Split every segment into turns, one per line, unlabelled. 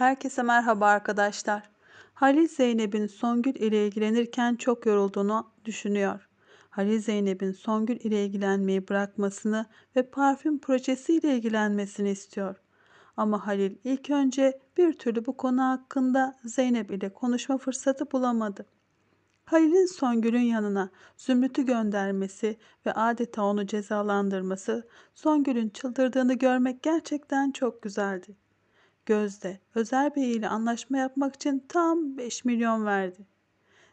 Herkese merhaba arkadaşlar. Halil Zeynep'in Songül ile ilgilenirken çok yorulduğunu düşünüyor. Halil Zeynep'in Songül ile ilgilenmeyi bırakmasını ve parfüm projesiyle ilgilenmesini istiyor. Ama Halil ilk önce bir türlü bu konu hakkında Zeynep ile konuşma fırsatı bulamadı. Halil'in Songül'ün yanına Zümrüt'ü göndermesi ve adeta onu cezalandırması Songül'ün çıldırdığını görmek gerçekten çok güzeldi. Gözde, Özer Bey ile anlaşma yapmak için tam 5 milyon verdi.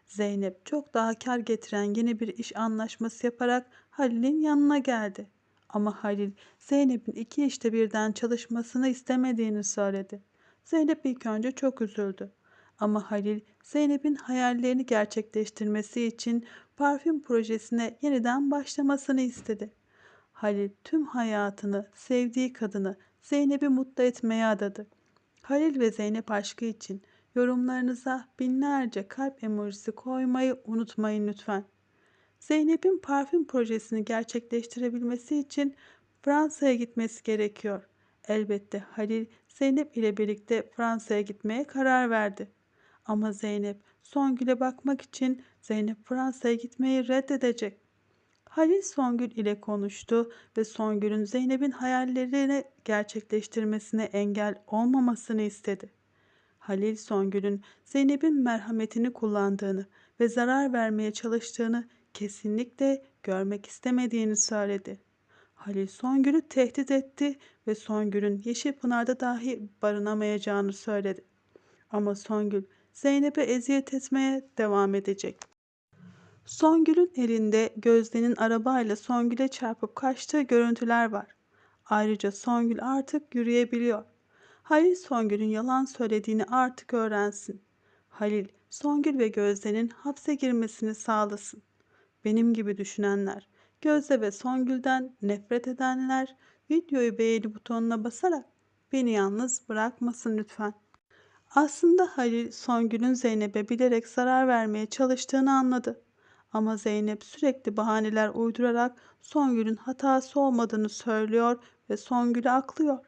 Zeynep çok daha kar getiren yeni bir iş anlaşması yaparak Halil'in yanına geldi. Ama Halil Zeynep'in iki işte birden çalışmasını istemediğini söyledi. Zeynep ilk önce çok üzüldü. Ama Halil Zeynep'in hayallerini gerçekleştirmesi için parfüm projesine yeniden başlamasını istedi. Halil tüm hayatını sevdiği kadını Zeynep'i mutlu etmeye adadı. Halil ve Zeynep aşkı için yorumlarınıza binlerce kalp emojisi koymayı unutmayın lütfen. Zeynep'in parfüm projesini gerçekleştirebilmesi için Fransa'ya gitmesi gerekiyor. Elbette Halil Zeynep ile birlikte Fransa'ya gitmeye karar verdi. Ama Zeynep Songül'e bakmak için Zeynep Fransa'ya gitmeyi reddedecek. Halil Songül ile konuştu ve Songül'ün Zeynep'in hayallerini gerçekleştirmesine engel olmamasını istedi. Halil Songül'ün Zeynep'in merhametini kullandığını ve zarar vermeye çalıştığını kesinlikle görmek istemediğini söyledi. Halil Songül'ü tehdit etti ve Songül'ün Yeşilpınar'da dahi barınamayacağını söyledi. Ama Songül Zeynep'e eziyet etmeye devam edecek. Songül'ün elinde Gözde'nin arabayla Songül'e çarpıp kaçtığı görüntüler var. Ayrıca Songül artık yürüyebiliyor. Halil Songül'ün yalan söylediğini artık öğrensin. Halil, Songül ve Gözde'nin hapse girmesini sağlasın. Benim gibi düşünenler, Gözde ve Songül'den nefret edenler videoyu beğeni butonuna basarak beni yalnız bırakmasın lütfen. Aslında Halil Songül'ün Zeynep'e bilerek zarar vermeye çalıştığını anladı. Ama Zeynep sürekli bahaneler uydurarak Songül'ün hatası olmadığını söylüyor ve Songül'ü aklıyor.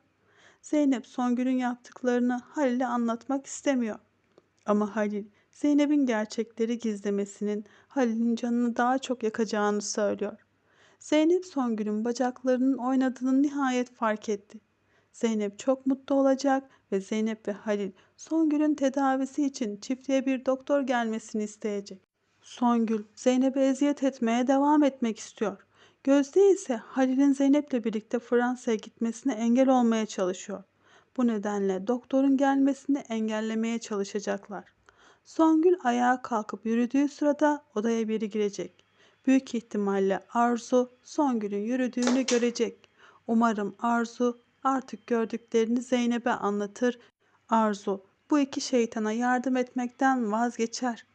Zeynep Songül'ün yaptıklarını Halil'e anlatmak istemiyor. Ama Halil Zeynep'in gerçekleri gizlemesinin Halil'in canını daha çok yakacağını söylüyor. Zeynep Songül'ün bacaklarının oynadığını nihayet fark etti. Zeynep çok mutlu olacak ve Zeynep ve Halil Songül'ün tedavisi için çiftliğe bir doktor gelmesini isteyecek. Songül Zeynep'e eziyet etmeye devam etmek istiyor. Gözde ise Halil'in Zeynep'le birlikte Fransa'ya gitmesine engel olmaya çalışıyor. Bu nedenle doktorun gelmesini engellemeye çalışacaklar. Songül ayağa kalkıp yürüdüğü sırada odaya biri girecek. Büyük ihtimalle Arzu Songül'ün yürüdüğünü görecek. Umarım Arzu artık gördüklerini Zeynep'e anlatır. Arzu bu iki şeytana yardım etmekten vazgeçer.